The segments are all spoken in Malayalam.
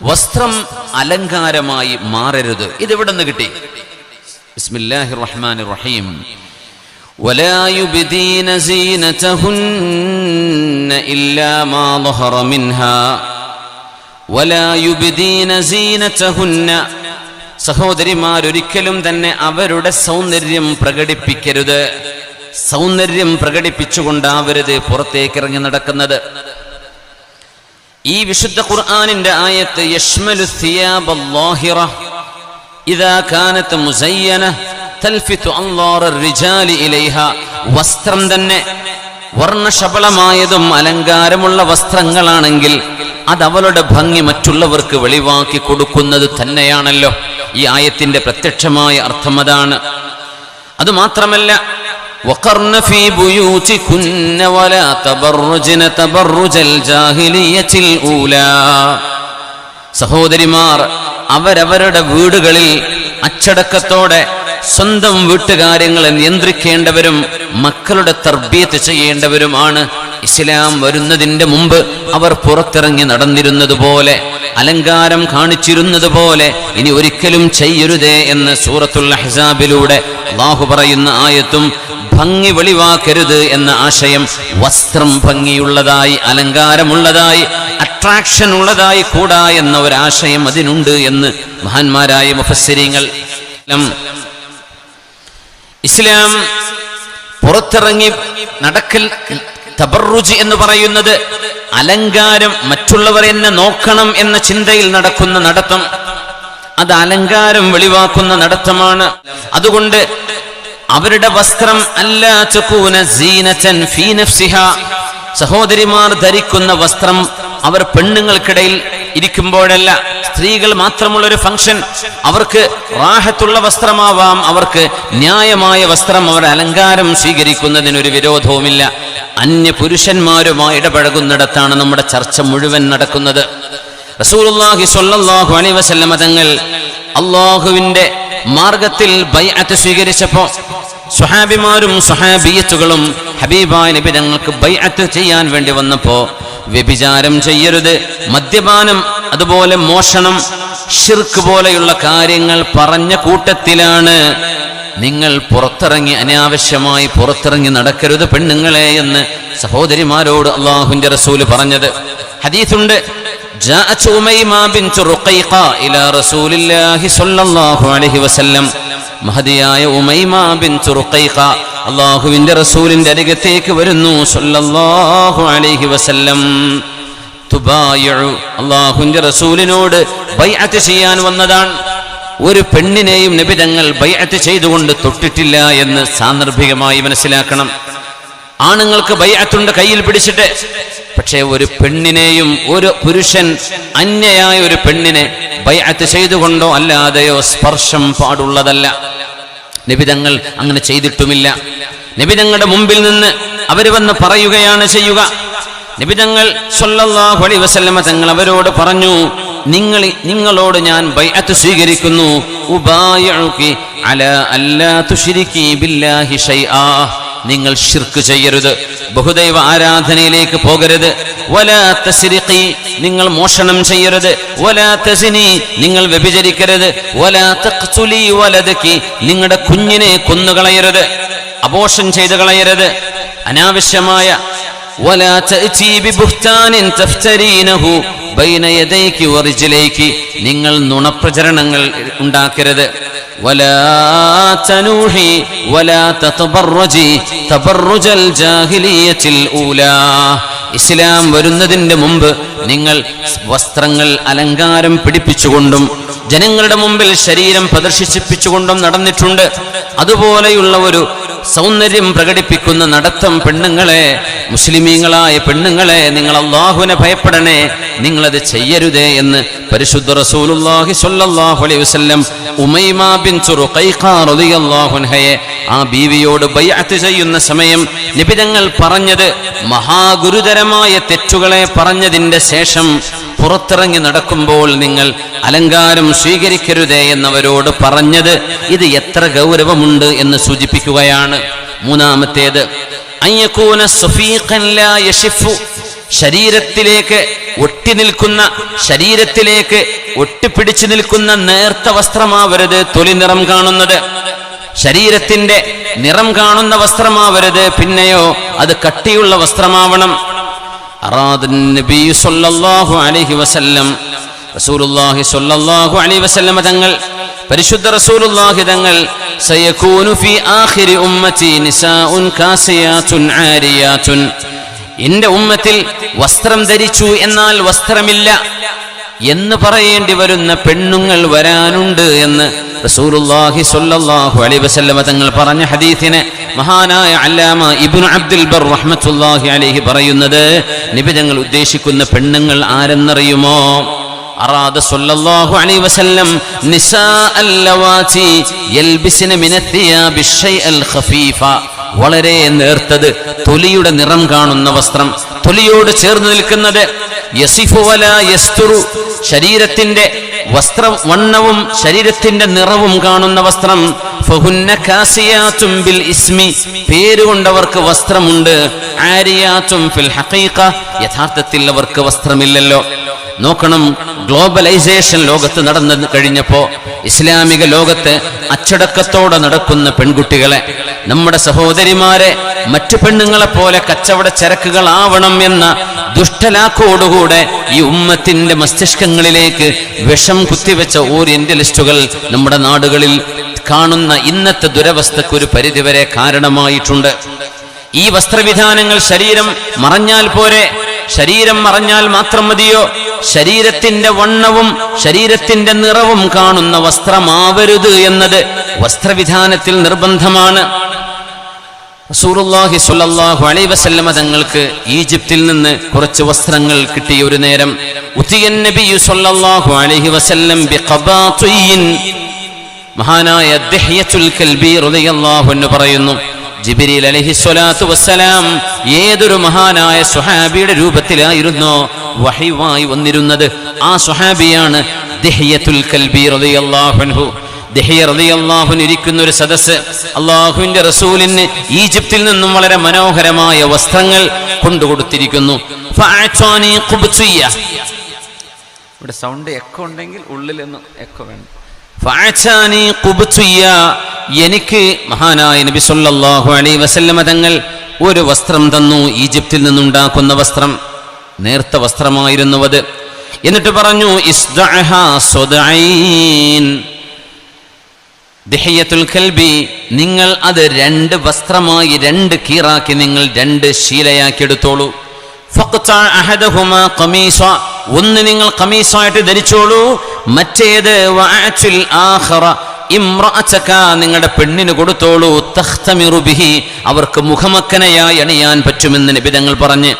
വസ്ത്രം അലങ്കാരമായി മാറരുത് ഇതെവിടെ നിന്ന് കിട്ടി ബിസ്മില്ലാഹിർ റഹ്മാനിർ റഹീം ولا يبدين زينتهن إلا ما ظهر منها ولا يبدين زينتهن സഹോദരിമാരൊരിക്കലും തന്നെ അവരുടെ സൗന്ദര്യം പ്രകടിപ്പിക്കരുത് സൗന്ദര്യം പ്രകടിപ്പിച്ചുകൊണ്ടാവരുത് പുറത്തേക്ക് ഇറങ്ങി നടക്കുന്നത് ഈ വിശുദ്ധ ഖുർആാനിന്റെ ആയത്ത് യഷ്മലു ഇദാ മുസയ്യന തൽഫിതു റിജാലി വസ്ത്രം തന്നെ വർണശബളമായതും അലങ്കാരമുള്ള വസ്ത്രങ്ങളാണെങ്കിൽ അത് അവളുടെ ഭംഗി മറ്റുള്ളവർക്ക് വെളിവാക്കി കൊടുക്കുന്നത് തന്നെയാണല്ലോ. ഈ ആയത്തിന്റെ പ്രത്യക്ഷമായ അർത്ഥം അതാണ്. അതുമാത്രമല്ല وقرن في بيوتكن ولا تبرجن تبرج الجاهلية الأولى സഹോദരിമാർ അവരവരുടെ വീടുകളിൽ അച്ചടക്കത്തോടെ സ്വന്തം വീട്ടുകാര്യങ്ങളെ നിയന്ത്രിക്കേണ്ടവരും മക്കളുടെ തർബീത്ത് ചെയ്യേണ്ടവരുമാണ് ഇസ്ലാം വരുന്നതിന്റെ മുമ്പ് അവർ പുറത്തിറങ്ങി നടന്നിരുന്നത് പോലെ അലങ്കാരം കാണിച്ചിരുന്നത് പോലെ ഇനി ഒരിക്കലും ചെയ്യരുതേ എന്ന് സൂറത്തുൽ അഹ്സാബിലൂടെ അള്ളാഹു പറയുന്ന ആയത്തും ഭംഗി വെളിവാക്കരുത് എന്ന ആശയം വസ്ത്രം ഭംഗിയുള്ളതായി അലങ്കാരമുള്ളതായി അട്രാക്ഷൻ ഉള്ളതായി കൂടാ എന്ന ഒരാശയം അതിനുണ്ട് എന്ന് മഹാന്മാരായ മുഫസ്സിരിങ്ങൾ ഇസ്ലാം പുറത്തിറങ്ങി നടക്കൽ തബറുജി എന്ന് പറയുന്നത് അലങ്കാരം മറ്റുള്ളവർ എന്നെ നോക്കണം എന്ന ചിന്തയിൽ നടക്കുന്ന നടത്തം. അത് അലങ്കാരം വെളിവാക്കുന്ന നടത്തമാണ്. അതുകൊണ്ട് അവരുടെ വസ്ത്രം സഹോദരിമാർ ധരിക്കുന്ന വസ്ത്രം അവർ പെണ്ണുങ്ങൾക്കിടയിൽ ഇരിക്കുമ്പോഴല്ല സ്ത്രീകൾ മാത്രമുള്ള ഒരു ഫംഗ്ഷൻ. അവർക്ക് റാഹത്തുള്ള വസ്ത്രമാവാം അവർക്ക് ന്യായമായ വസ്ത്രം അവർ അലങ്കാരം സ്വീകരിക്കുന്നതിനൊരു വിരോധവുമില്ല. അന്യ പുരുഷന്മാരുമായി ഇടപഴകുന്നിടത്താണ് നമ്മുടെ ചർച്ച മുഴുവൻ നടക്കുന്നത്. സ്വല്ലല്ലാഹു അലൈഹി വസല്ലമ തങ്ങൾ അള്ളാഹുവിന്റെ മാർഗത്തിൽ ബൈഅത്ത് സ്വീകരിച്ചപ്പോ സുഹാബിമാരും സുഹാബിയത്തുകളും ഹബീബായ നബി തങ്ങൾക്ക് ബൈഅത്ത് ചെയ്യാൻ വേണ്ടി വന്നപ്പോ വ്യഭിചാരം ചെയ്യരുത് മദ്യപാനം അതുപോലെ മോഷണം ഷിർക്ക് പോലെയുള്ള കാര്യങ്ങൾ പറഞ്ഞ കൂട്ടത്തിലാണ് നിങ്ങൾ പുറത്തിറങ്ങി അനാവശ്യമായി പുറത്തിറങ്ങി നടക്കരുത് പെണ്ണുങ്ങളെ എന്ന് സഹോദരിമാരോട് അള്ളാഹുവിന്റെ റസൂല് പറഞ്ഞത് ഹദീസുണ്ട് جاءت أميمة بنت رقيقة إلى رسول الله صلى الله عليه وسلم മഹതിയായ ഉമൈമ ബിൻ റുഖൈഖ അള്ളാഹുവിന്റെ റസൂലിന്റെ അരികത്തേക്ക് വരുന്നു സല്ലല്ലാഹു അലൈഹി വസല്ലം. അള്ളാഹുവിന്റെ റസൂലിനോട് ബൈഅത്ത് ചെയ്യാൻ വന്നതാണ്. ഒരു പെണ്ണിനെയും നിബിതങ്ങൾ ബൈഅത്ത് ചെയ്തുകൊണ്ട് തൊട്ടിട്ടില്ല എന്ന് സാന്ദർഭികമായി മനസ്സിലാക്കണം. ആണുങ്ങൾക്ക് ബൈഅത്തുണ്ട് കയ്യിൽ പിടിച്ചിട്ട്. പക്ഷേ ഒരു പെണ്ണിനെയും ഒരു പുരുഷൻ അന്യയായ ഒരു പെണ്ണിനെ ബൈഅത്ത് ചെയ്തുകൊണ്ടോ അല്ലാതെയോ സ്പർശം പാടുള്ളതല്ല. നിബിതങ്ങൾ അങ്ങനെ ചെയ്തിട്ടുമില്ല. നിബിതങ്ങളുടെ മുമ്പിൽ നിന്ന് അവർ വന്ന് പറയുകയാണ് ചെയ്യുക. നിബിതങ്ങൾ സല്ലല്ലാഹു അലൈഹി വസല്ലമ തങ്ങൾ അവരോട് പറഞ്ഞു നിങ്ങൾ നിങ്ങളോട് ഞാൻ ബൈഅത്ത് സ്വീകരിക്കുന്നു. ഉബായിഉകി അലാ അല്ലാ തുഷിരിക്കി ബില്ലാഹി ഷൈആ. നിങ്ങൾ ഷിർക്ക് ചെയ്യരുത്. ബഹുദൈവ ആരാധനയിലേക്ക് പോകരുത്. വലാ തസ്രിഖി നിങ്ങൾ മോഷണം ചെയ്യരുത്. വലാ തസിനി നിങ്ങൾ വ്യഭിചരിക്കരുത്. വലാ വലതക്കി നിങ്ങളുടെ കുഞ്ഞിനെ കൊന്നുകളയരുത്. അബോഷൻ ചെയ്തു കളയരുത്. അനാവശ്യമായ നിങ്ങൾ നുണപ്രചരണങ്ങൾ ഉണ്ടാക്കരുത്. ولا تنوحي ولا تتبرجي تبرج الجاهلية الأولى ഇസ്ലാം വരുന്നതിന്റെ മുമ്പ് നിങ്ങൾ വസ്ത്രങ്ങൾ അലങ്കാരം പിടിപ്പിച്ചുകൊണ്ടും ജനങ്ങളുടെ മുമ്പിൽ ശരീരം പ്രദർശിപ്പിച്ചുകൊണ്ടും നടന്നിട്ടുണ്ട് അതുപോലെയുള്ള ഒരു സൗന്ദര്യം പ്രകടിപ്പിക്കുന്ന നടത്തം പെണ്ണുങ്ങളെ മുസ്ലിമീങ്ങളായ പെണ്ണുങ്ങളെ നിങ്ങൾ അള്ളാഹുവിനെ ഭയപ്പെടണേ നിങ്ങളത് ചെയ്യരുതേ എന്ന് പരിശുദ്ധ റസൂലുള്ളാഹി സ്വല്ലല്ലാഹു അലൈഹി വസല്ലം ഉമൈമ ബിൻതു റുഖൈഖ റളിയല്ലാഹു അൻഹയെ ആ ബീവിയോട് ബൈഅത്ത് ചെയ്യുന്ന സമയം നിബിതങ്ങൾ പറഞ്ഞത് മഹാഗുരുതരമായ തെറ്റുകളെ പറഞ്ഞതിന്റെ ശേഷം പുറത്തിറങ്ങി നടക്കുമ്പോൾ നിങ്ങൾ അലങ്കാരം സ്വീകരിക്കരുതേ എന്നവരോട് പറഞ്ഞത് ഇത് എത്ര ഗൗരവമുണ്ട് എന്ന് സൂചിപ്പിക്കുകയാണ്. മൂന്നാമത്തേത് ശരീരത്തിലേക്ക് ഒട്ടി നിൽക്കുന്ന ശരീരത്തിലേക്ക് ഒട്ടിപ്പിടിച്ചു നിൽക്കുന്ന നേർത്ത വസ്ത്രമാവരുത് തൊലി നിറം കാണുന്നത്. ശരീരത്തിന്റെ നിറം കാണുന്ന വസ്ത്രമാവരുത് പിന്നെയോ അത് കട്ടിയുള്ള വസ്ത്രമാവണം. أراد النبي صلى الله عليه وسلم റസൂലുള്ളാഹി സ്വല്ലല്ലാഹു അലൈഹി വസല്ലമ തങ്ങൾ പരിശുദ്ധ റസൂലുള്ളാഹി തങ്ങൾ സയകൂനു ഫി ആഖിരി ഉമ്മത്തി നിസാഉൻ കാസിയാത്തുൻ ആരിയാത്തുൻ എന്റെ ഉമ്മത്തിൽ വസ്ത്രം ധരിച്ചു എന്നാൽ വസ്ത്രമില്ല എന്ന് പറയേണ്ടി വരുന്ന പെണ്ണുങ്ങൾ വരാനുണ്ട് എന്ന് റസൂലുള്ളാഹി സ്വല്ലല്ലാഹു അലൈഹി വസല്ലമ തങ്ങൾ പറഞ്ഞ ഹദീസിനെ മഹാനായ അല്ലാമ ഇബ്നു അബ്ദുൽ ബർ റഹ്മത്തുള്ളാഹി അലൈഹി പറയുന്നത് നബി തങ്ങൾ ഉദ്ദേശിക്കുന്ന പെണ്ണുങ്ങൾ ആരെന്നറിയുമോ أراد صلى الله عليه وسلم نساء اللواتي يلبسن من الثياب الشيء الخفيف വളരെ നേർത്തത് തൊലിയുടെ നിറം കാണുന്ന വസ്ത്രം തൊലിയോട് ചേർന്ന് നിൽക്കുന്നത് യസിഫു വല യസ്തുറു ശരീരത്തിന്റെ വസ്ത്ര വണ്ണവും ശരീരത്തിന്റെ നിറവും കാണുന്ന വസ്ത്രം. ഫഹുന്ന ബിൽ ഇസ്മി. പേരുകൊണ്ടവർക്ക് വസ്ത്രമുണ്ട്. ആരിയാത്തും ഫിൽ ഹഖീഖ. യഥാർത്ഥത്തിൽ അവർക്ക് വസ്ത്രമില്ലല്ലോ. നോക്കണം ഗ്ലോബലൈസേഷൻ ലോകത്ത് നടന്നു കഴിഞ്ഞപ്പോ ഇസ്ലാമിക ലോകത്ത് അച്ചടക്കത്തോടെ നടക്കുന്ന പെൺകുട്ടികളെ നമ്മുടെ സഹോദരിമാരെ മറ്റു പെണ്ണുങ്ങളെ പോലെ കച്ചവട ചരക്കുകളാവണം എന്ന ദുഷ്ടലാക്കോടുകൂടെ ഈ ഉമ്മത്തിന്റെ മസ്തിഷ്കങ്ങളിലേക്ക് വിഷം കുത്തിവെച്ച ഓറിയന്റലിസ്റ്റുകൾ നമ്മുടെ നാടുകളിൽ കാണുന്ന ഇന്നത്തെ ദുരവസ്ഥക്ക് ഒരു പരിധിവരെ കാരണമായിട്ടുണ്ട്. ഈ വസ്ത്രവിധാനങ്ങൾ ശരീരം മറഞ്ഞാൽ പോരെ ശരീരം മറഞ്ഞാൽ മാത്രം മതിയോ? ശരീരത്തിന്റെ വണ്ണവും ശരീരത്തിന്റെ നിറവും കാണുന്ന വസ്ത്രമാവരുത് എന്നത് വസ്ത്രവിധാനത്തിൽ നിർബന്ധമാണ്. റസൂലുള്ളാഹി സ്വല്ലല്ലാഹു അലൈഹി വസല്ലമ തങ്ങൾക്ക് ഈജിപ്തിൽ നിന്ന് കുറച്ച് വസ്ത്രങ്ങൾ കിട്ടിയ ഒരു നേരം ഉത്തിയൻ നബിയു സ്വല്ലല്ലാഹു അലൈഹി വസല്ലം മഹാനായ അൻഹു പറയുന്നു ജിബിരിൽ അലഹി സ്വലാത്തു വസ്സലാം ഏതൊരു മഹാനായ സുഹാബിയുടെ രൂപത്തിലായിരുന്നോ വഹിവായി വന്നിരുന്നത് ആ സുഹാബിയാണ് ദഹ്യത്തുൽ കൽബി റളിയല്ലാഹു ഇരിക്കുന്ന ഒരു സദസ് അള്ളാഹുവിന്റെ റസൂലിന് ഈജിപ്തിൽ നിന്നും വളരെ മനോഹരമായ വസ്ത്രങ്ങൾ കൊണ്ടുകൊടുത്തിരിക്കുന്നു. ഇവിടെ സൗണ്ട് എക്കോ ഉണ്ടെങ്കിൽ ഉള്ളിൽ നിന്ന് എക്കോ വേണം. എനിക്ക് മഹാനായ നബി അലൈ അലൈഹി വസല്ലമ തങ്ങൾ ഒരു വസ്ത്രം തന്നു. ഈജിപ്തിൽ നിന്നുണ്ടാക്കുന്ന വസ്ത്രം. നേർത്ത വസ്ത്രമായിരുന്നു അത് എന്നിട്ട് പറഞ്ഞു കൽബി നിങ്ങൾ അത് രണ്ട് വസ്ത്രമായി രണ്ട് കീറാക്കി നിങ്ങൾ രണ്ട് ശീലയാക്കി എടുത്തോളൂ ഒന്ന് നിങ്ങൾ കമീസായിട്ട് ധരിച്ചോളൂ മറ്റേത് വഅഅത്തുൽ നിങ്ങളുടെ പെണ്ണിന് കൊടുത്തോളൂ തഖ്തമിറു ബിഹി അവർക്ക് മുഖമക്കനയായി അണിയാൻ പറ്റുമെന്ന് നിബിതങ്ങൾ പറഞ്ഞ്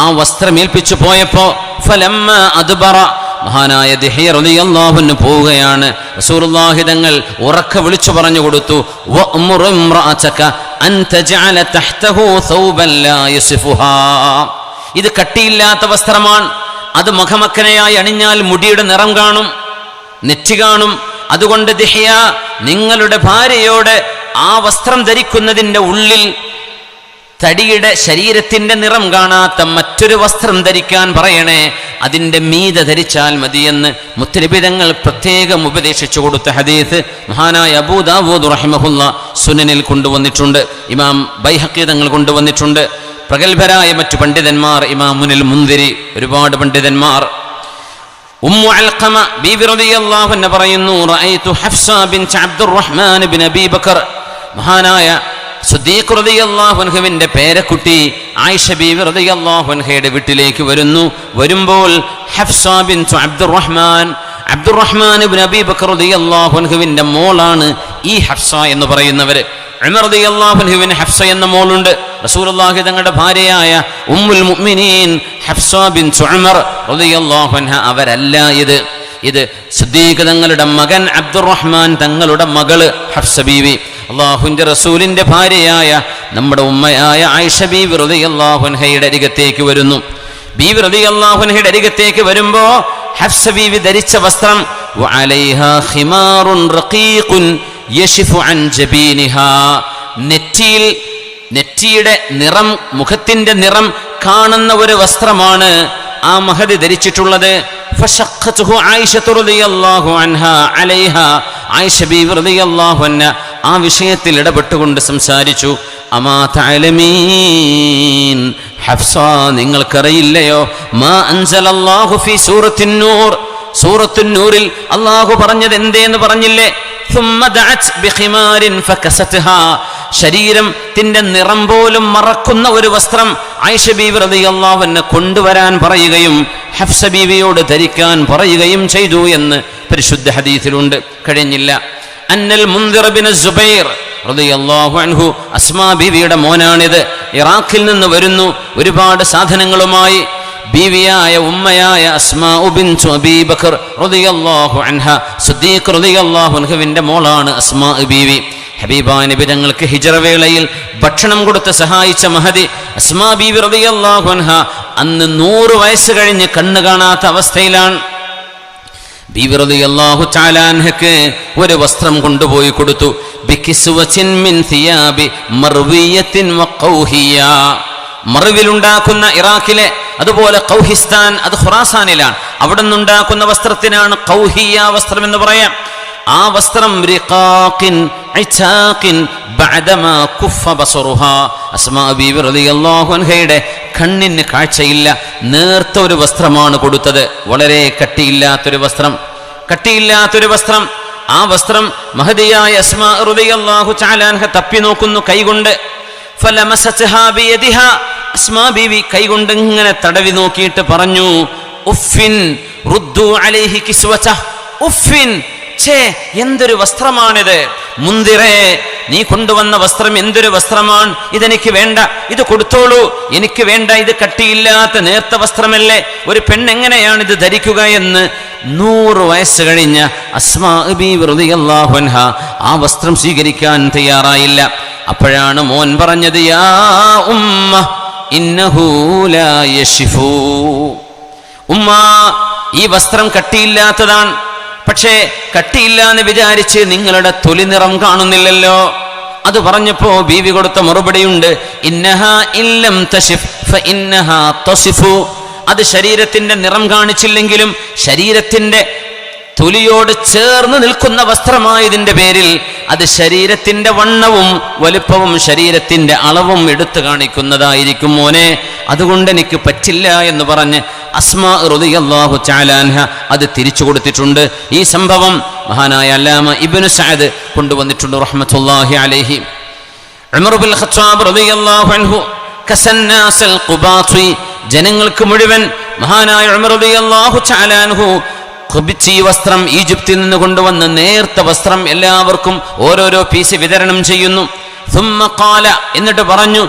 ആ വസ്ത്രം ഏൽപ്പിച്ചു പോയപ്പോ ഫലമ്മ അദ്ബറ മഹാനായ ദിഹ്യ റളിയല്ലാഹുവിന് പോവുകയാണ്. റസൂലുള്ളാഹി തങ്ങൾ ഉറക്ക വിളിച്ചു പറഞ്ഞു കൊടുത്തു ഇത് കട്ടിയില്ലാത്ത വസ്ത്രമാണ്. അത് മുഖമക്കനയായി അണിഞ്ഞാൽ മുടിയുടെ നിറം കാണും നെറ്റി കാണും അതുകൊണ്ട് ദിഹ്യ നിങ്ങളുടെ ഭാര്യയോട് ആ വസ്ത്രം ധരിക്കുന്നതിന്റെ ഉള്ളിൽ തടിയുടെ ശരീരത്തിന്റെ നിറം കാണാത്ത മറ്റൊരു വസ്ത്രം ധരിക്കാൻ പറയണേ അതിന്റെ മീത ധരിച്ചാൽ മതിയെന്ന് മുത്തരിബിതങ്ങൾ പ്രത്യേകം ഉപദേശിച്ചു കൊടുത്ത ഹദീസ് മഹാനായ അബൂദാബൂദ് റഹിമഹുല്ല സുനനിൽ കൊണ്ടുവന്നിട്ടുണ്ട് ഇമാം ബൈഹക്കീതങ്ങൾ കൊണ്ടുവന്നിട്ടുണ്ട്. പ്രഗത്ഭരായ മറ്റു പണ്ഡിതന്മാർ ഇമാം മുനിൽ മുന്തിരി ഒരുപാട് പണ്ഡിതന്മാർ റളിയല്ലാഹു അൻഹ പറയുന്നു റഅയ്തു ഹഫ്സ മഹാനായ സുദ്ദീഖ് റളിയല്ലാഹു അൻഹുവിന്റെ പേരക്കുട്ടി ആയിഷ ബീബി റളിയല്ലാഹു അൻഹയുടെ വീട്ടിലേക്ക് വരുന്നു. വരുമ്പോൾ ഹഫ്സ അബ്ദുറഹ്മാൻ അബ്ദുറഹ്മാൻ ബക്കർ റളിയല്ലാഹു അൻഹുവിന്റെ മോളാണ് ഈ ഹഫ്സ എന്ന് പറയുന്നവര്. അൻഹുവിന് ഹഫ്സ എന്ന മോളുണ്ട്. റസൂലുള്ളാഹി തങ്ങളുടെ ഭാര്യയായ ഉമ്മുൽ മുഅ്മിനീൻ ഹഫ്സ ബിൻ സുഅമർ റളിയല്ലാഹു അൻഹ അവരല്ല ഇത്. ഇത് സിദ്ദീഖ് തങ്ങളുടെ മകൻ അബ്ദുറഹ്മാൻ തങ്ങളുടെ മകൾ ഹഫ്സ ബീവി. അള്ളാഹുവിന്റെ റസൂലിന്റെ ഭാര്യയായ നമ്മുടെ ഉമ്മയായ ആയിഷ ബീവി റളിയല്ലാഹു അൻഹയുടെ അരികത്തേക്ക് വരുന്നു. ബീവി റതി അൻഹയുടെ അരികത്തേക്ക് വരുമ്പോ ഹഫ്സ ബീവി ധരിച്ച വസ്ത്രം നെറ്റിയിൽ നെറ്റിയുടെ നിറം മുഖത്തിന്റെ നിറം കാണുന്ന ഒരു വസ്ത്രമാണ് ആ മഹതി ധരിച്ചിട്ടുള്ളത്. ആ വിഷയത്തിൽ ഇടപെട്ടുകൊണ്ട് സംസാരിച്ചു. നിങ്ങൾക്കറിയില്ലയോ? മാ അൻസലല്ലാഹു സൂറത്തിൻ അള്ളാഹു പറഞ്ഞത് എന്തേന്ന് പറഞ്ഞില്ലേ? ശരീരത്തിന്റെ നിറം പോലും മറക്കുന്ന ഒരു വസ്ത്രം ആയിഷ ബീവി റതിയല്ലാവെന്ന് കൊണ്ടുവരാൻ പറയുകയും ഹഫ്സ ബീവിയോട് ധരിക്കാൻ പറയുകയും ചെയ്തു എന്ന് പരിശുദ്ധ ഹദീസിലുണ്ട്. കഴിഞ്ഞില്ല. അന്നൽ മുന്തിർ സുബൈർ അൻഹു അസ്മാ ബീവിയുടെ മോനാണിത്. ഇറാഖിൽ നിന്ന് വരുന്നു. ഒരുപാട് സാധനങ്ങളുമായി ബീവിയായ ഉമ്മയായ അസ്മാഉ ബിൻതു അബീബക്കർ റളിയല്ലാഹു അൻഹ സിദ്ദീഖ് റളിയല്ലാഹു മോളാണ് അസ്മാ ബീവി. ഹബീബാ നബി തങ്ങൾക്ക് ഹിജറവേളയിൽ ഭക്ഷണം കൊടുത്ത് സഹായിച്ച മഹതി അസ്മാ ബീവി റളിയല്ലാഹു അൻഹ അന്ന് നൂറ് വയസ്സ് കഴിഞ്ഞ് കണ്ണു കാണാത്ത അവസ്ഥയിലാണ്. ഒരു വസ്ത്രം കൊണ്ടുപോയി കൊടുത്തു. മിൻ തിയാബി മർവിയത്തിൻ മറുവിലുണ്ടാക്കുന്ന ഇറാഖിലെ അതുപോലെ കൗഹിസ്ഥാൻ അത് ഖുറാസാനിലാണ്. അവിടെ നിന്നുണ്ടാക്കുന്ന വസ്ത്രത്തിനാണ് കൗഹിയ വസ്ത്രം എന്ന് പറയാം. ആ വസ്ത്രം അൻഹയുടെ കണ്ണിന് കാഴ്ചയില്ല. നേർത്ത ഒരു വസ്ത്രമാണ് കൊടുത്തത്. വളരെ കട്ടിയില്ലാത്തൊരു വസ്ത്രം. കട്ടിയില്ലാത്തൊരു വസ്ത്രം. ആ വസ്ത്രം മഹദിയായ അസ്മാ റളിയല്ലാഹു തആല അൻഹ തപ്പി നോക്കുന്നു കൈകൊണ്ട്. ഫലമസത്ഹാ ബിയദിഹാ. അസ്മാ ബീവി കൈകൊണ്ട് ഇങ്ങനെ തടവി നോക്കിയിട്ട് പറഞ്ഞു ഉഫിൻ റുദ്ദു അലൈഹി ഉഫിൻ ഛേ എന്തൊരു വസ്ത്രമാണിത്? മുന്തിറേ നീ കൊണ്ടുവന്ന വസ്ത്രം എന്തൊരു വസ്ത്രമാണ്? ഇതെനിക്ക് വേണ്ട ഇത് കൊടുത്തോളൂ എനിക്ക് വേണ്ട ഇത് കട്ടിയില്ലാത്ത നേർത്ത വസ്ത്രമല്ലേ? ഒരു പെണ്ണെങ്ങനെയാണ് ഇത് ധരിക്കുക എന്ന് നൂറ് വയസ്സ് കഴിഞ്ഞ അസ്മാ ബീവി റളിയല്ലാഹു അൻഹ ആ വസ്ത്രം സ്വീകരിക്കാൻ തയ്യാറായില്ല. അപ്പോഴാണ് മോൻ പറഞ്ഞത് യാ ഉമ്മ ഉമ്മ ഈ വസ്ത്രം കട്ടിയില്ലാത്തതാണ്. പക്ഷേ കട്ടിയില്ല എന്ന് വിചാരിച്ച് നിങ്ങളുടെ തൊലി നിറം കാണുന്നില്ലല്ലോ. അത് പറഞ്ഞപ്പോ ബീവി കൊടുത്ത മറുപടിയുണ്ട് ഇന്നഹ ഇല്ലം ഇന്നഹ അത് ശരീരത്തിന്റെ നിറം കാണിച്ചില്ലെങ്കിലും ശരീരത്തിന്റെ തൊലിയോട് ചേർന്ന് നിൽക്കുന്ന വസ്ത്രമായതിന്റെ പേരിൽ അത് ശരീരത്തിന്റെ വണ്ണവും വലുപ്പവും ശരീരത്തിന്റെ അളവും എടുത്തു കാണിക്കുന്നതായിരിക്കും മോനെ. അതുകൊണ്ട് എനിക്ക് പറ്റില്ല എന്ന് പറഞ്ഞ് അസ്മാ റുദിയല്ലാഹു ചാലാൻഹ അത് തിരിച്ചു കൊടുത്തിട്ടുണ്ട്. ഈ സംഭവം മഹാനായ അല്ലാമ ഇബിനു സഅദ് കൊണ്ടുവന്നിട്ടുണ്ട് റഹ്മത്തുല്ലാഹി അലൈഹി. ഖത്താബ് അൻഹു കസന്നാസൽ ഖുബാത്തി ജനങ്ങൾക്ക് മുഴുവൻ മഹാനായ ഉമർ ഖുബിച്ച് ഈ വസ്ത്രം ഈജിപ്തിൽ നിന്ന് കൊണ്ടുവന്ന് നേർത്ത വസ്ത്രം എല്ലാവർക്കും ഓരോരോ പീസ് വിതരണം ചെയ്യുന്നു. എന്നിട്ട് പറഞ്ഞു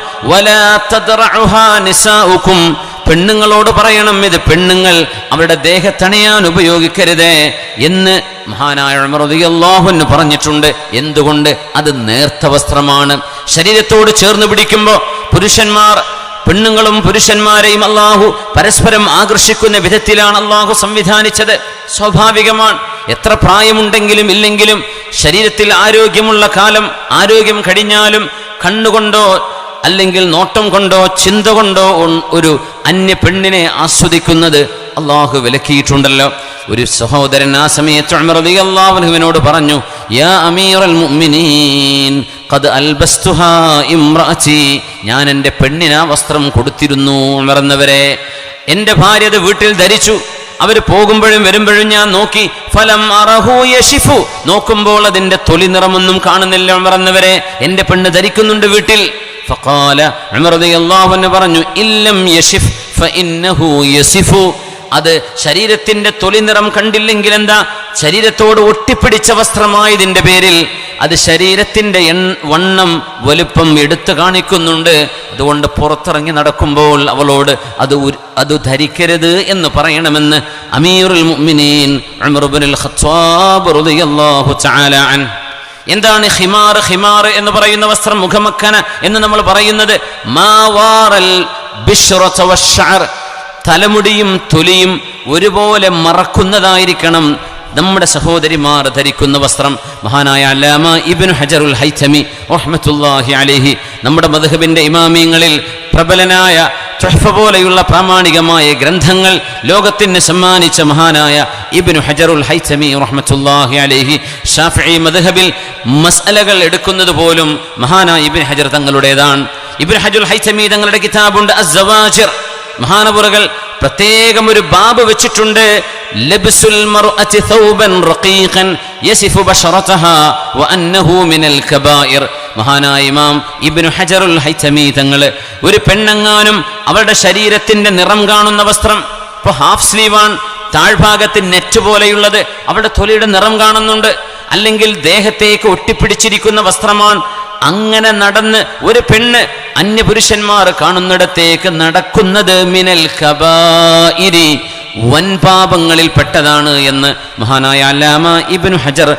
പെണ്ണുങ്ങളോട് പറയണം ഇത് പെണ്ണുങ്ങൾ അവരുടെ ദേഹത്തണയാൻ ഉപയോഗിക്കരുത്. എന്ന് മഹാനായ ഉമർദിയല്ലാഹുന്ന് പറഞ്ഞിട്ടുണ്ട്. എന്തുകൊണ്ട്? അത് നേർത്ത വസ്ത്രമാണ്. ശരീരത്തോട് ചേർന്ന് പിടിക്കുമ്പോൾ പുരുഷന്മാർ പെണ്ണുങ്ങളും പുരുഷന്മാരെയും അള്ളാഹു പരസ്പരം ആകർഷിക്കുന്ന വിധത്തിലാണ് അള്ളാഹു സംവിധാനിച്ചത്. സ്വാഭാവികമാണ്. എത്ര പ്രായമുണ്ടെങ്കിലും ഇല്ലെങ്കിലും ശരീരത്തിൽ ആരോഗ്യമുള്ള കാലം ആരോഗ്യം കഴിഞ്ഞാലും കണ്ണുകൊണ്ടോ അല്ലെങ്കിൽ നോട്ടം കൊണ്ടോ ചിന്ത കൊണ്ടോ ഒരു അന്യ പെണ്ണിനെ ആസ്വദിക്കുന്നത് അള്ളാഹു വിലക്കിയിട്ടുണ്ടല്ലോ. ഒരു സഹോദരൻ ആ സമയത്ത് അൻഹുവിനോട് പറഞ്ഞു യാ അമീറൽ മുഅ്മിനീൻ ഖദ് അൽബസ്തുഹാ ഇംറഅതി ഞാൻ എന്റെ പെണ്ണിന് വസ്ത്രം കൊടുത്തിരുന്നു ഉണർന്നവരെ. എന്റെ ഭാര്യ അത് വീട്ടിൽ ധരിച്ചു. അവർ പോകുമ്പോഴും വരുമ്പോഴും ഞാൻ നോക്കി ഫലം അറഹു യശിഫു നോക്കുമ്പോൾ അതിന്റെ തൊലി നിറമൊന്നും കാണുന്നില്ല ഉമർന്നവരെ എന്റെ പെണ്ണ് ധരിക്കുന്നുണ്ട് വീട്ടിൽ. ഫഖാല അൻഹു പറഞ്ഞു ഇല്ലം യശിഫ് ഫഇന്നഹു യസിഫു. അത് ശരീരത്തിന്റെ തൊലി നിറം കണ്ടില്ലെങ്കിൽ എന്താ? ശരീരത്തോട് ഒട്ടിപ്പിടിച്ച വസ്ത്രമായതിന്റെ പേരിൽ. അത് ശരീരത്തിന്റെ എൺ വണ്ണം വലുപ്പം എടുത്തു കാണിക്കുന്നുണ്ട്. അതുകൊണ്ട് പുറത്തിറങ്ങി നടക്കുമ്പോൾ അവളോട് അത് അത് ധരിക്കരുത് എന്ന് പറയണമെന്ന് അമീറുൽ മുഅ്മിനീൻ ഖത്താബ് റളിയല്ലാഹു തആല എന്താണ് ഹിമാർ ഹിമാർ എന്ന് പറയുന്ന വസ്ത്രം മുഖമക്കന എന്ന് നമ്മൾ പറയുന്നത്? തലമുടിയും തൊലിയും ഒരുപോലെ മറക്കുന്നതായിരിക്കണം. നമ്മുടെ സഹോദരിമാർ ധരിക്കുന്ന വസ്ത്രം. മഹാനായ അല്ലാമ ഇബ്നു ഹജറുൽ ഹൈതമി റഹ്മത്തുല്ലാഹി അലൈഹി നമ്മുടെ മധുഹബിന്റെ ഇമാമിയങ്ങളിൽ പ്രബലനായ ചൊഹ്ഫ പോലെയുള്ള പ്രാമാണികമായ ഗ്രന്ഥങ്ങൾ ലോകത്തിന് സമ്മാനിച്ച മഹാനായ ഇബ്നു ഹജറുൽ ഹൈതമി റഹ്മത്തുല്ലാഹി അലൈഹി ഷാഫി മദ്ഹബിൽ മസലകൾ എടുക്കുന്നത് പോലും മഹാനായ ഇബിൻ ഹജർ തങ്ങളുടേതാണ്. ഇബിൻ ഹജുൽ ഹൈതമി തങ്ങളുടെ കിതാബുണ്ട് അസ് മഹാനപുറകൾ പ്രത്യേകം ഒരു ബാബ് വെച്ചിട്ടുണ്ട്. ലബ്സുൽ റഖീഖൻ യസിഫു ബശറതഹാ വഅന്നഹു മിനൽ കബായിർ. മഹാനായ ഇമാം ഇബ്നു ഹജറുൽ ഹൈതമി ഒരു പെണ്ണങ്ങാനും അവരുടെ ശരീരത്തിന്റെ നിറം കാണുന്ന വസ്ത്രം. ഇപ്പൊ ഹാഫ് സ്ലീവാണ് താഴ്ഭാഗത്ത് നെറ്റ് പോലെയുള്ളത് അവരുടെ തൊലിയുടെ നിറം കാണുന്നുണ്ട്. അല്ലെങ്കിൽ ദേഹത്തേക്ക് ഒട്ടിപ്പിടിച്ചിരിക്കുന്ന വസ്ത്രമാണ് അങ്ങനെ നടന്ന് ഒരു പെണ്ണ് അന്യപുരുഷന്മാർ കാണുന്നിടത്തേക്ക് നടക്കുന്നത് മിനൽ കബായിരി വൻപാപങ്ങളിൽ പെട്ടതാണ് എന്ന് മഹാനായ അല്ലാമ ഇബ്നു ഹജർ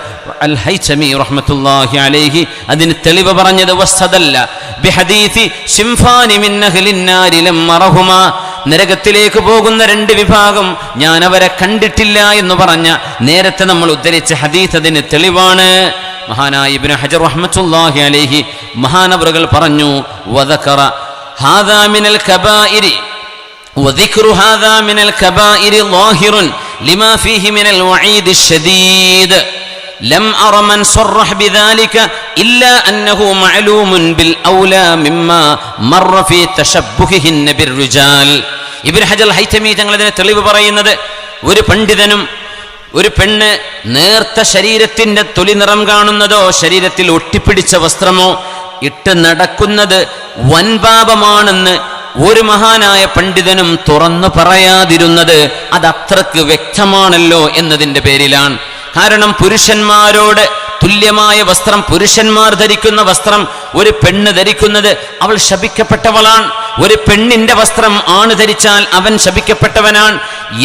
അൽ ഹൈചമി റഹ്മത്തുള്ളാഹി അലൈഹി അതിന് തെളിവ് പറഞ്ഞത് വസ്തതല്ല ബിഹദീസി ശിംഫാനി മിൻ അഹ്ലിൻ നാരി ലം മറഹുമാ. നരകത്തിലേക്ക് പോകുന്ന രണ്ട് വിഭാഗം ഞാൻ അവരെ കണ്ടിട്ടില്ല എന്ന് പറഞ്ഞ നേരത്തെ നമ്മൾ ഉദ്ധരിച്ച ഹദീസ് അതിന് തെളിവാണ്. മഹാനായ ഇബ്നു ഹജർ റഹ്മത്തുള്ളാഹി അലൈഹി മഹാനവറുകൾ പറഞ്ഞു വദക്കറ ഹാദാ മിനൽ കബായിരി وذكر هذا من الكبائر ظاهر لما فيه من الوعيد الشديد لم أر من صرح بذلك إلا أنه معلوم بالأولى مما مر في تشبههن بالرجال ഇബിൻ ഹജൽ ഹൈത്തമി തങ്ങളതിനെ തെളിവ് പറയുന്നത് ഒരു പണ്ഡിതനും ഒരു പെണ്ണ് നേർത്ത ശരീരത്തിന്റെ തൊലി നിറം കാണുന്നതോ ശരീരത്തിൽ ഒട്ടിപ്പിടിച്ച വസ്ത്രമോ ഇട്ട് നടക്കുന്നത് വൻപാപമാണെന്ന് ഒരു മഹാനായ പണ്ഡിതനും തുറന്നു പറയാതിരുന്നത് അത് അത്രയ്ക്ക് വ്യക്തമാണല്ലോ എന്നതിന്റെ പേരിലാണ്. കാരണം പുരുഷന്മാരോട് തുല്യമായ വസ്ത്രം പുരുഷന്മാർ ധരിക്കുന്ന വസ്ത്രം ഒരു പെണ്ണ് ധരിക്കുന്നത് അവൾ ശപിക്കപ്പെട്ടവളാണ്. ഒരു പെണ്ണിന്റെ വസ്ത്രം ആണ് ധരിച്ചാൽ അവൻ ശപിക്കപ്പെട്ടവനാണ്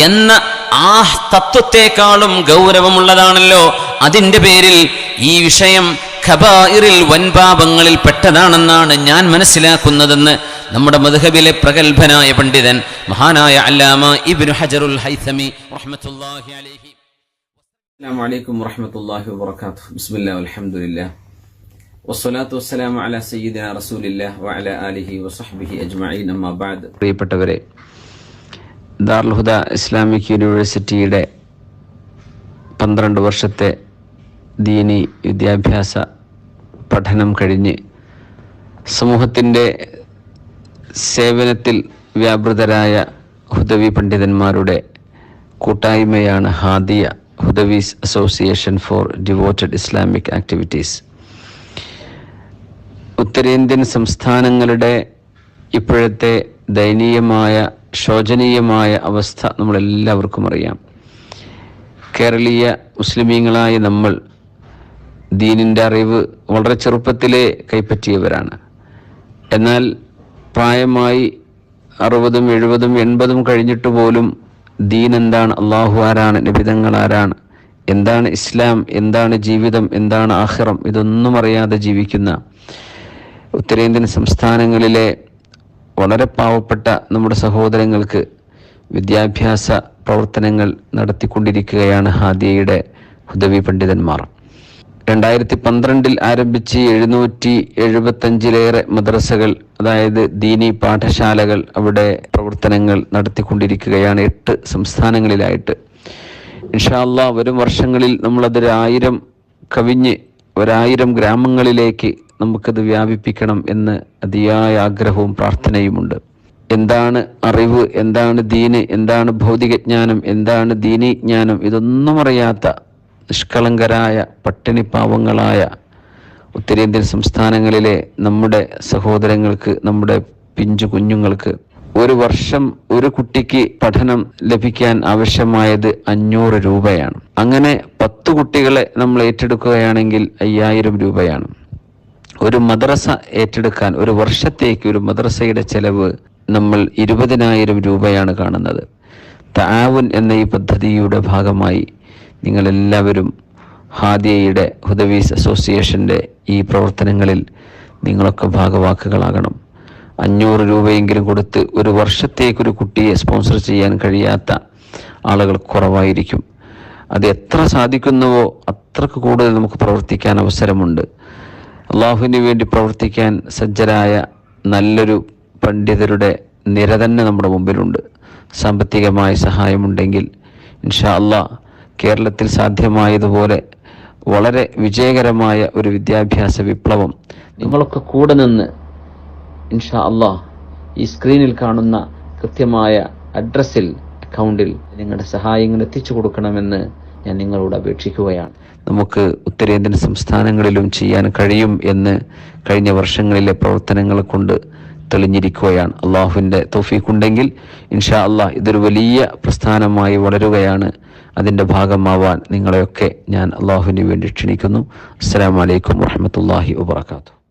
എന്ന ആ തത്വത്തെക്കാളും ഗൗരവമുള്ളതാണല്ലോ അതിന്റെ പേരിൽ ഈ വിഷയം ഖബായിറിൽ വൻപാപങ്ങളിൽ പെട്ടതാണെന്നാണ് ഞാൻ മനസ്സിലാക്കുന്നതെന്ന് നമ്മുടെ മധുഹബിലെ പ്രഗത്ഭനായ പണ്ഡിതൻ മഹാനായ അല്ലാമ ഇബ്നു ഹജറുൽ ഹൈസമി റഹ്മത്തുള്ളാഹി അലൈഹി. വസ്സലാത്തു ആലിഹി പ്രിയപ്പെട്ടവരെ ദാർൽഹുദ ഇസ്ലാമിക് യൂണിവേഴ്സിറ്റിയുടെ പന്ത്രണ്ട് വർഷത്തെ ദീനി വിദ്യാഭ്യാസ പഠനം കഴിഞ്ഞ് സമൂഹത്തിന്റെ സേവനത്തിൽ വ്യാപൃതരായ ഹുദവി പണ്ഡിതന്മാരുടെ കൂട്ടായ്മയാണ് Hadia Hudawis association for devoted Islamic activities. ഉത്തരേന്ത്യൻ സംസ്ഥാനങ്ങളുടെ ഇപ്പോഴത്തെ ദയനീയമായ ശോചനീയമായ അവസ്ഥ നമ്മളെല്ലാവർക്കും അറിയാം. കേരളീയ മുസ്ലിമീങ്ങളായ നമ്മൾ ദീനിന്റെ അറിവ് വളരെ ചെറുപ്പത്തിലേ കൈപ്പറ്റിയവരാണ്. എന്നാൽ പ്രായമായി അറുപതും എഴുപതും എൺപതും കഴിഞ്ഞിട്ട് പോലും ദീൻ എന്താണ് അള്ളാഹു ആരാണ് നിബിതങ്ങൾ ആരാണ് എന്താണ് ഇസ്ലാം എന്താണ് ജീവിതം എന്താണ് ആഹിറം ഇതൊന്നും അറിയാതെ ജീവിക്കുന്ന ഉത്തരേന്ത്യൻ സംസ്ഥാനങ്ങളിലെ വളരെ പാവപ്പെട്ട നമ്മുടെ സഹോദരങ്ങൾക്ക് വിദ്യാഭ്യാസ പ്രവർത്തനങ്ങൾ നടത്തിക്കൊണ്ടിരിക്കുകയാണ് ഹാദിയയുടെ ഹുദവി പണ്ഡിതന്മാർ. രണ്ടായിരത്തി പന്ത്രണ്ടിൽ ആരംഭിച്ച് എഴുന്നൂറ്റി എഴുപത്തഞ്ചിലേറെ മദ്രസകൾ അതായത് ദീനി പാഠശാലകൾ അവിടെ പ്രവർത്തനങ്ങൾ നടത്തിക്കൊണ്ടിരിക്കുകയാണ് എട്ട് സംസ്ഥാനങ്ങളിലായിട്ട്. ഇൻഷാല്ല വരും വർഷങ്ങളിൽ നമ്മളതൊരു ആയിരം കവിഞ്ഞ് ഒരായിരം ഗ്രാമങ്ങളിലേക്ക് നമുക്കത് വ്യാപിപ്പിക്കണം എന്ന് അതിയായ ആഗ്രഹവും പ്രാർത്ഥനയുമുണ്ട്. എന്താണ് അറിവ്? എന്താണ് ദീന്? എന്താണ് ഭൗതികജ്ഞാനം? എന്താണ് ദീനി ജ്ഞാനം ഇതൊന്നും അറിയാത്ത നിഷ്കളങ്കരായ പട്ടിണി പാവങ്ങളായ ഉത്തരേന്ത്യൻ സംസ്ഥാനങ്ങളിലെ നമ്മുടെ സഹോദരങ്ങൾക്ക് നമ്മുടെ പിഞ്ചു കുഞ്ഞുങ്ങൾക്ക് ഒരു വർഷം ഒരു കുട്ടിക്ക് പഠനം ലഭിക്കാൻ ആവശ്യമായത് അഞ്ഞൂറ് രൂപയാണ്. അങ്ങനെ പത്ത് കുട്ടികളെ നമ്മൾ ഏറ്റെടുക്കുകയാണെങ്കിൽ അയ്യായിരം രൂപയാണ്. ഒരു മദ്രസ ഏറ്റെടുക്കാൻ ഒരു വർഷത്തേക്ക് ഒരു മദ്രസയുടെ ചെലവ് നമ്മൾ ഇരുപതിനായിരം രൂപയാണ് കാണുന്നത്. താവുൻ എന്ന ഈ പദ്ധതിയുടെ ഭാഗമായി നിങ്ങളെല്ലാവരും ഹാദിയയുടെ ഹുദവീസ് അസോസിയേഷന്റെ ഈ പ്രവർത്തനങ്ങളിൽ നിങ്ങളൊക്കെ ഭാഗവാക്കുകളാകണം. അഞ്ഞൂറ് രൂപയെങ്കിലും കൊടുത്ത് ഒരു വർഷത്തേക്കൊരു കുട്ടിയെ സ്പോൺസർ ചെയ്യാൻ കഴിയാത്ത ആളുകൾ കുറവായിരിക്കും. അത് എത്ര സാധിക്കുന്നുവോ അത്രയ്ക്ക് കൂടുതൽ നമുക്ക് പ്രവർത്തിക്കാൻ അവസരമുണ്ട്. അള്ളാഹുവിന് വേണ്ടി പ്രവർത്തിക്കാൻ സജ്ജരായ നല്ലൊരു പണ്ഡിതരുടെ നിര തന്നെ നമ്മുടെ മുമ്പിലുണ്ട്. സാമ്പത്തികമായ സഹായമുണ്ടെങ്കിൽ ഇൻഷാ അള്ളാ കേരളത്തിൽ സാധ്യമായതുപോലെ വളരെ വിജയകരമായ ഒരു വിദ്യാഭ്യാസ വിപ്ലവം നിങ്ങളൊക്കെ കൂടെ നിന്ന് ഇൻഷാ അള്ളാഹ് ഈ സ്ക്രീനിൽ കാണുന്ന കൃത്യമായ അഡ്രസ്സിൽ അക്കൗണ്ടിൽ നിങ്ങളുടെ സഹായങ്ങൾ എത്തിച്ചു കൊടുക്കണമെന്ന് ഞാൻ നിങ്ങളോട് അപേക്ഷിക്കുകയാണ്. നമുക്ക് ഉത്തരേന്ത്യൻ സംസ്ഥാനങ്ങളിലും ചെയ്യാൻ കഴിയും എന്ന് കഴിഞ്ഞ വർഷങ്ങളിലെ പ്രവർത്തനങ്ങൾ കൊണ്ട് തെളിഞ്ഞിരിക്കുകയാണ്. അള്ളാഹുവിന്റെ തൗഫീഖുണ്ടെങ്കിൽ ഇൻഷാ അള്ളാഹ് ഇതൊരു വലിയ പ്രസ്ഥാനമായി വളരുകയാണ്. അതിന്റെ ഭാഗമാവാൻ നിങ്ങളെയൊക്കെ ഞാൻ അള്ളാഹുവിന് വേണ്ടി ക്ഷണിക്കുന്നു. അസ്സാം വലൈക്കും വാഹമത്തല്ലാഹി വാത്തു